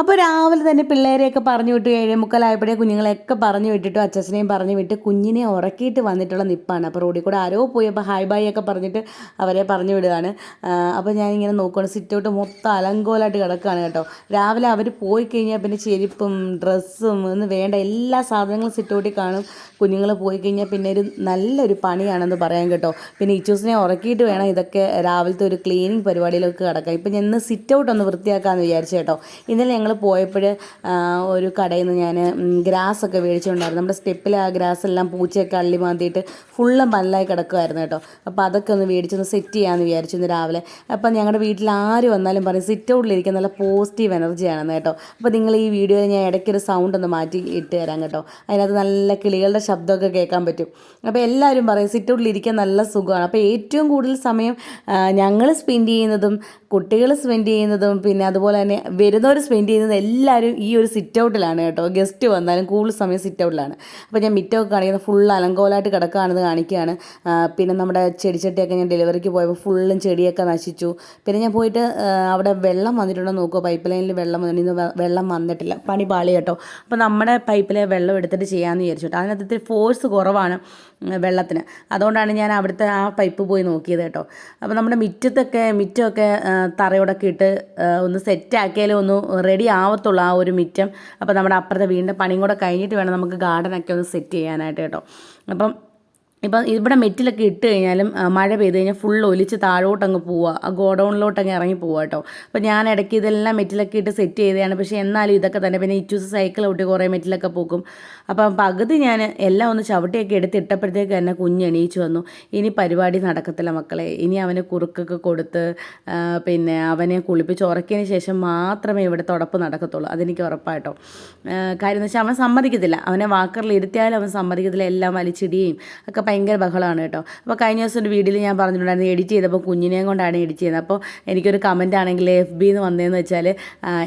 അപ്പോൾ രാവിലെ തന്നെ പിള്ളേരെയൊക്കെ പറഞ്ഞു വിട്ടു കഴിഞ്ഞാൽ മുക്കാലായപ്പോഴേ കുഞ്ഞുങ്ങളെയൊക്കെ പറഞ്ഞു വിട്ടിട്ട് അച്ഛനെയും പറഞ്ഞു വിട്ട് കുഞ്ഞിനെ ഉറക്കിയിട്ട് വന്നിട്ടുള്ള നിപ്പാണ്. അപ്പോൾ റോഡിൽ കൂടെ ആരോ പോയി അപ്പോൾ ഹായ് ബായ് ഒക്കെ പറഞ്ഞിട്ട് അവരെ പറഞ്ഞു വിടുകയാണ്. അപ്പോൾ അപ്പോൾ ഞാനിങ്ങനെ നോക്കുകയാണ് സിറ്റ് ഔട്ട് മൊത്തം അലങ്കോലായിട്ട് കിടക്കുകയാണ് കേട്ടോ. രാവിലെ അവർ പോയി കഴിഞ്ഞാൽ പിന്നെ ചെരുപ്പും ഡ്രസ്സും എന്ന് വേണ്ട എല്ലാ സാധനങ്ങളും സിറ്റ് ഔട്ടിൽ കാണും. കുഞ്ഞുങ്ങൾ പോയി കഴിഞ്ഞാൽ പിന്നെ ഒരു നല്ലൊരു പണിയാണെന്ന് പറയാൻ കേട്ടോ. പിന്നെ ഇച്ചൂസിനെ ഉറക്കിയിട്ട് വേണം ഇതൊക്കെ രാവിലത്തെ ഒരു ക്ലീനിങ് പരിപാടിയിലൊക്കെ കിടക്കാം ഇപ്പം ഞാൻ ഇന്ന് സിറ്റ് ഔട്ട് ഒന്ന് വൃത്തിയാക്കാമെന്ന് വിചാരിച്ചു കേട്ടോ. ഇന്നലെ ഞങ്ങൾ പോയപ്പോൾ ഒരു കടയിൽ നിന്ന് ഞാൻ ഗ്രാസ് ഒക്കെ മേടിച്ചിട്ടുണ്ടായിരുന്നു നമ്മുടെ സ്റ്റെപ്പിൽ ആ ഗ്രാസ് എല്ലാം പൂച്ചയൊക്കെ അള്ളി മാന്തിയിട്ട് ഫുള്ള് മല്ലായി കിടക്കുമായിരുന്നു കേട്ടോ. അപ്പോൾ അതൊക്കെ ഒന്ന് മേടിച്ചൊന്ന് സെറ്റ് ചെയ്യാമെന്ന് വിചാരിച്ചു ഇന്ന് രാവിലെ. അപ്പം ഞങ്ങളുടെ വീട്ടിൽ ആര് വന്നാലും പറയും സിറ്റ് ഔട്ടിലിരിക്കാൻ നല്ല പോസിറ്റീവ് എനർജി എനർജിയാണെന്ന് കേട്ടോ. അപ്പോൾ നിങ്ങൾ ഈ വീഡിയോയിൽ ഞാൻ ഇടയ്ക്കൊരു സൗണ്ട് ഒന്ന് മാറ്റി ഇട്ട് തരാം കേട്ടോ. അതിനകത്ത് നല്ല കിളികളുടെ ശബ്ദമൊക്കെ കേൾക്കാൻ പറ്റും. അപ്പോൾ എല്ലാവരും പറയും സിറ്റ് ഔട്ടിലിരിക്കാൻ നല്ല സുഖമാണ്. അപ്പോൾ ഏറ്റവും കൂടുതൽ സമയം ഞങ്ങൾ സ്പെൻഡ് ചെയ്യുന്നതും കുട്ടികൾ സ്പെൻഡ് ചെയ്യുന്നതും പിന്നെ അതുപോലെ തന്നെ വരുന്നവർ സ്പെൻഡ് എല്ലാവരും ഈ ഒരു സിറ്റ് ഔട്ടിലാണ് കേട്ടോ. ഗസ്റ്റ് വന്നാലും കൂടുതൽ സമയം സിറ്റ് ഔട്ടിലാണ് അപ്പോൾ ഞാൻ മിറ്റമൊക്കെ കാണിക്കുന്നത് ഫുൾ അലങ്കോലായിട്ട് കിടക്കുകയാണെന്ന് കാണിക്കുകയാണ്. പിന്നെ നമ്മുടെ ചെടിച്ചട്ടിയൊക്കെ ഞാൻ ഡെലിവറിക്ക് പോയപ്പോൾ ഫുള്ളും ചെടിയൊക്കെ നശിച്ചു. പിന്നെ ഞാൻ പോയിട്ട് അവിടെ വെള്ളം വന്നിട്ടുണ്ടോ നോക്കുക പൈപ്പ് ലൈനിൽ വെള്ളം വന്നിട്ട് വെള്ളം വന്നിട്ടില്ല. പണി പാളി കേട്ടോ. അപ്പോൾ നമ്മുടെ പൈപ്പിലെ വെള്ളം എടുത്തിട്ട് ചെയ്യാമെന്ന് വിചാരിച്ചു കേട്ടോ. അതിനകത്ത് ഫോഴ്സ് കുറവാണ് വെള്ളത്തിന്. അതുകൊണ്ടാണ് ഞാൻ അവിടുത്തെ ആ പൈപ്പ് പോയി നോക്കിയത് കേട്ടോ. അപ്പോൾ നമ്മുടെ മിറ്റത്തൊക്കെ മിറ്റമൊക്കെ തറയോടൊക്കെ ഇട്ട് ഒന്ന് സെറ്റാക്കിയാലും ഒന്ന് റെഡി ആവത്തുള്ളൂ ആ ഒരു മിറ്റം. അപ്പോൾ നമ്മുടെ അപ്പുറത്തെ വീടിന്റെ പണിയും കൂടെ കഴിഞ്ഞിട്ട് വേണം നമുക്ക് ഗാർഡനൊക്കെ ഒന്ന് സെറ്റ് ചെയ്യാനായിട്ട് കേട്ടോ. അപ്പം ഇപ്പം ഇവിടെ മെറ്റിലൊക്കെ ഇട്ട് കഴിഞ്ഞാലും മഴ പെയ്ത് കഴിഞ്ഞാൽ ഫുൾ ഒലിച്ച് താഴോട്ടങ്ങ് പോവുക ആ ഗോഡൗണിലോട്ടങ്ങ് ഇറങ്ങി പോവുക കേട്ടോ അപ്പോൾ ഞാൻ ഇടയ്ക്ക് ഇതെല്ലാം മെറ്റിലൊക്കെ ഇട്ട് സെറ്റ് ചെയ്തതാണ്. പക്ഷേ എന്നാലും ഇതൊക്കെ തന്നെ പിന്നെ ഇറ്റൂസ് സൈക്കിൾ ഔട്ടി കുറേ മെറ്റിലൊക്കെ പോകും. അപ്പം പകുതി ഞാൻ എല്ലാം ഒന്ന് ചവിട്ടിയൊക്കെ എടുത്ത് ഇട്ടപ്പോഴത്തേക്ക് തന്നെ കുഞ്ഞ് എണീച്ചു വന്നു. ഇനി പരിപാടി നടക്കത്തില്ല മക്കളെ. ഇനി അവന് കുറുക്കൊക്കെ കൊടുത്ത് പിന്നെ അവനെ കുളിപ്പിച്ച് ഉറക്കിയതിന് ശേഷം മാത്രമേ ഇവിടെ തുടപ്പ് നടക്കത്തുള്ളൂ. അതെനിക്ക് ഉറപ്പായിട്ടോ കാര്യം എന്ന് വെച്ചാൽ അവൻ സമ്മതിക്കത്തില്ല. അവനെ വാക്കറിൽ ഇരുത്തിയാലും അവൻ സമ്മതിക്കത്തില്ല. എല്ലാം വലിച്ചിടിയും ഒക്കെ ഭയങ്കര ബഹളമാണ് കേട്ടോ. അപ്പോൾ കഴിഞ്ഞ ദിവസം ഒരു വീഡിയോയിൽ ഞാൻ പറഞ്ഞിട്ടുണ്ടായിരുന്നു എഡിറ്റ് ചെയ്തപ്പോൾ കുഞ്ഞിനെയും കൊണ്ടാണ് എഡിറ്റ് ചെയ്യുന്നത്. അപ്പോൾ എനിക്കൊരു കമന്റ് ആണെങ്കിൽ എഫ് ബി എന്ന് വന്നതെന്ന് വെച്ചാൽ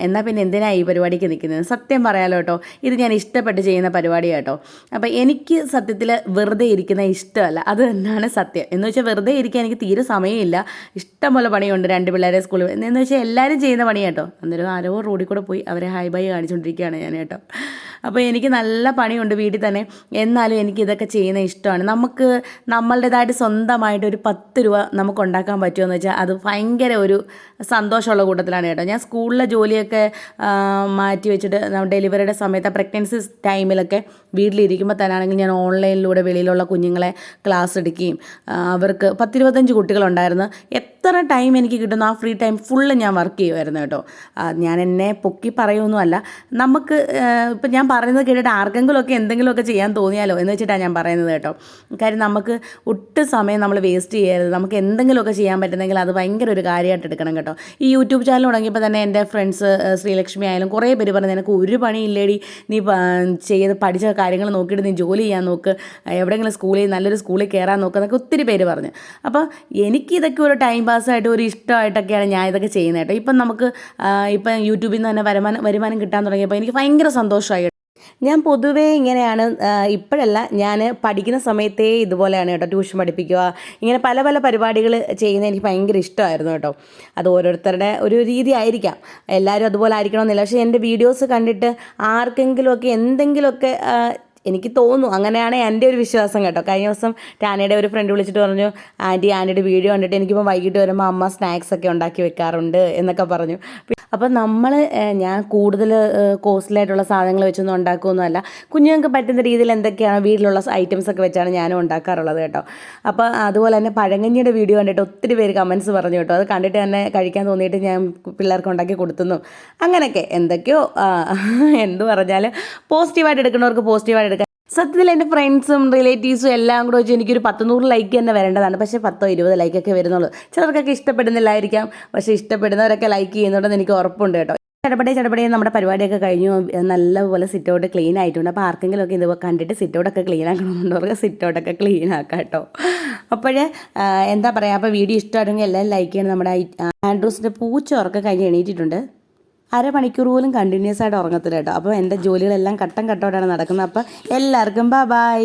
എന്നാൽ പിന്നെ എന്തിനാണ് ഈ പരിപാടിക്ക് നിൽക്കുന്നത്? സത്യം പറയാലോ കേട്ടോ ഇത് ഞാൻ ഇഷ്ടപ്പെട്ട് ചെയ്യുന്ന പരിപാടി കേട്ടോ. അപ്പോൾ എനിക്ക് സത്യത്തിൽ വെറുതെ ഇരിക്കുന്ന ഇഷ്ടമല്ല. അത് തന്നെയാണ് സത്യം. എന്ന് വെച്ചാൽ വെറുതെ ഇരിക്കാൻ എനിക്ക് തീരെ സമയമില്ല. ഇഷ്ടംപോലെ പണിയുണ്ട് രണ്ട് പിള്ളേരെ സ്കൂളിൽ. എന്ന് വെച്ചാൽ എല്ലാവരും ചെയ്യുന്ന പണിയാട്ടോ അന്നേരം ആരോ റോഡിൽ കൂടെ പോയി അവരെ ഹൈ ബൈ കാണിച്ചുകൊണ്ടിരിക്കുകയാണ് ഞാൻ കേട്ടോ. അപ്പോൾ എനിക്ക് നല്ല പണിയുണ്ട് വീട്ടിൽ തന്നെ. എന്നാലും എനിക്ക് ഇതൊക്കെ ചെയ്യുന്ന ഇഷ്ടമാണ്. നമുക്ക് നമ്മളുടേതായിട്ട് സ്വന്തമായിട്ട് ഒരു പത്ത് രൂപ നമുക്ക് ഉണ്ടാക്കാൻ പറ്റുമെന്ന് വെച്ചാൽ അത് ഭയങ്കര ഒരു സന്തോഷമുള്ള കൂട്ടത്തിലാണ് കേട്ടോ. ഞാൻ സ്കൂളിലെ ജോലിയൊക്കെ മാറ്റി വെച്ചിട്ട് ഡെലിവറിയുടെ സമയത്ത് പ്രഗ്നൻസി ടൈമിലൊക്കെ വീട്ടിലിരിക്കുമ്പോൾ തന്നെ ആണെങ്കിൽ ഞാൻ ഓൺലൈനിലൂടെ വെളിയിലുള്ള കുഞ്ഞുങ്ങളെ ക്ലാസ് എടുക്കുകയും അവർക്ക് പത്തിരുപത്തഞ്ച് കുട്ടികളുണ്ടായിരുന്നു. എത്ര ടൈം എനിക്ക് കിട്ടുന്നു? ആ ഫ്രീ ടൈം ഫുള്ള് ഞാൻ വർക്ക് ചെയ്യുമായിരുന്നു കേട്ടോ. ഞാൻ എന്നെ പൊക്കി പറയുമൊന്നുമല്ല നമുക്ക് ഇപ്പം ഞാൻ പറയുന്നത് കേട്ടിട്ട് ആർക്കെങ്കിലുമൊക്കെ എന്തെങ്കിലുമൊക്കെ ചെയ്യാൻ തോന്നിയാലോ എന്ന് വെച്ചിട്ടാണ് ഞാൻ പറയുന്നത് കേട്ടോ. കാര്യം നമുക്ക് ഒട്ടും സമയം നമ്മൾ വേസ്റ്റ് ചെയ്യരുത്. നമുക്ക് എന്തെങ്കിലുമൊക്കെ ചെയ്യാൻ പറ്റുന്നെങ്കിൽ അത് ഭയങ്കര ഒരു കാര്യമായിട്ട് എടുക്കണം കേട്ടോ. ഈ യൂട്യൂബ് ചാനൽ തുടങ്ങിയപ്പോൾ തന്നെ എന്റെ ഫ്രണ്ട്സ് ശ്രീലക്ഷ്മി ആയാലും കുറേ പേര് പറഞ്ഞു നിനക്ക് ഒരു പണിയില്ലേടി. നീ ചെയ്ത് പഠിച്ച കാര്യങ്ങൾ നോക്കിയിട്ട് നീ ജോലി ചെയ്യാൻ നോക്ക്. എവിടെയെങ്കിലും സ്കൂളിൽ നല്ലൊരു സ്കൂളിൽ കയറാൻ നോക്കുക എന്നൊക്കെ ഒത്തിരി പേര് പറഞ്ഞു. അപ്പോൾ എനിക്ക് ഇതൊക്കെ ഒരു ടൈം പാസ്സായിട്ട് ഒരു ഇഷ്ടമായിട്ടൊക്കെയാണ് ഞാൻ ഇതൊക്കെ ചെയ്യുന്നത് കേട്ടോ. ഇപ്പം നമുക്ക് ഇപ്പം യൂട്യൂബിൽ നിന്ന് തന്നെ വരുമാനം വരുമാനം കിട്ടാൻ തുടങ്ങിയപ്പോൾ എനിക്ക് ഭയങ്കര സന്തോഷമായി. ഞാൻ പൊതുവേ ഇങ്ങനെയാണ് ഇപ്പോഴല്ല ഞാൻ പഠിക്കുന്ന സമയത്തേ ഇതുപോലെയാണ് കേട്ടോ ട്യൂഷൻ പഠിപ്പിക്കുക. ഇങ്ങനെ പല പല പരിപാടികൾ ചെയ്യുന്നത് എനിക്ക് ഭയങ്കര ഇഷ്ടമായിരുന്നു കേട്ടോ. അത് ഓരോരുത്തരുടെ ഒരു രീതി ആയിരിക്കാം. എല്ലാവരും അതുപോലെ ആയിരിക്കണമെന്നില്ല. പക്ഷേ എന്റെ വീഡിയോസ് കണ്ടിട്ട് ആർക്കെങ്കിലുമൊക്കെ എന്തെങ്കിലുമൊക്കെ എനിക്ക് തോന്നുന്നു അങ്ങനെയാണ് എന്റെ ഒരു വിശ്വാസം കേട്ടോ. കഴിഞ്ഞ ദിവസം ടാനയുടെ ഒരു ഫ്രണ്ട് വിളിച്ചിട്ട് പറഞ്ഞു ആന്റി ആന്റിയുടെ വീഡിയോ കണ്ടിട്ട് എനിക്കിപ്പോൾ വൈകിട്ട് വരുമ്പോൾ അമ്മ സ്നാക്സ് ഒക്കെ ഉണ്ടാക്കി വെക്കാറുണ്ട് എന്നൊക്കെ പറഞ്ഞു. അപ്പം നമ്മൾ ഞാൻ കൂടുതൽ കോസ്റ്റ്ലി ആയിട്ടുള്ള സാധനങ്ങൾ വെച്ചൊന്നും ഉണ്ടാക്കുമൊന്നുമല്ല കുഞ്ഞുങ്ങൾക്ക് പറ്റുന്ന രീതിയിൽ എന്തൊക്കെയാണ് വീട്ടിലുള്ള ഐറ്റംസ് ഒക്കെ വെച്ചാണ് ഞാനും ഉണ്ടാക്കാറുള്ളത് കേട്ടോ. അപ്പോൾ അതുപോലെ തന്നെ പഴങ്കഞ്ഞിയുടെ വീഡിയോ കണ്ടിട്ട് ഒത്തിരി പേര് കമൻസ് പറഞ്ഞു കേട്ടോ. അത് കണ്ടിട്ട് തന്നെ കഴിക്കാൻ തോന്നിയിട്ട് ഞാൻ പിള്ളേർക്ക് ഉണ്ടാക്കി കൊടുത്തുന്നു. അങ്ങനെയൊക്കെ. എന്തൊക്കെയോ എന്ത് പറഞ്ഞാൽ പോസിറ്റീവായിട്ട് എടുക്കുന്നവർക്ക് പോസിറ്റീവായിട്ട് സത്യത്തിൽ എന്റെ ഫ്രണ്ട്സും റിലേറ്റീവ്സും എല്ലാം കൂടെ വെച്ച് എനിക്കൊരു പത്ത് നൂറ് ലൈക്ക് തന്നെ വരേണ്ടതാണ്. പക്ഷേ പത്തോ ഇരുപത് ലൈക്കൊക്കെ വരുന്നുള്ളൂ. ചിലർക്കൊക്കെ ഇഷ്ടപ്പെടുന്നില്ലായിരിക്കാം. പക്ഷേ ഇഷ്ടപ്പെടുന്നവരൊക്കെ ലൈക്ക് ചെയ്യുന്നുണ്ടെന്ന് എനിക്ക് ഉറപ്പുണ്ട് കേട്ടോ. ചടപടേ ചടപടേ നമ്മുടെ പരിപാടിയൊക്കെ കഴിഞ്ഞു. നല്ലപോലെ സിറ്റൗട്ട് ക്ലീൻ ആയിട്ടുണ്ട്. അപ്പോൾ ആർക്കെങ്കിലും ഒക്കെ ഇത് കണ്ടിട്ട് സിറ്റൗട്ടൊക്കെ ക്ലീൻ ആക്കണമെന്നുള്ളവർക്ക് സിറ്റൗട്ടൊക്കെ ക്ലീൻ ആക്കാം കേട്ടോ. അപ്പോഴേ എന്താ പറയുക? അപ്പോൾ വീഡിയോ ഇഷ്ടമായിട്ടുണ്ടെങ്കിൽ എല്ലാവരും ലൈക്ക് ചെയ്യണം. നമ്മുടെ ആൻഡ്രൂസിന്റെ പൂച്ച ഉറക്കം കഴിഞ്ഞ് എണീറ്റിട്ടുണ്ട്. അരമണിക്കൂർ പോലും കണ്ടിന്യൂസ് ആയിട്ട് ഉറങ്ങത്തില്ല കേട്ടോ. അപ്പോൾ എന്റെ ജോലികളെല്ലാം ഘട്ടം ഘട്ടമായിട്ടാണ് നടക്കുന്നത്. അപ്പോൾ എല്ലാവർക്കും ബൈ ബൈ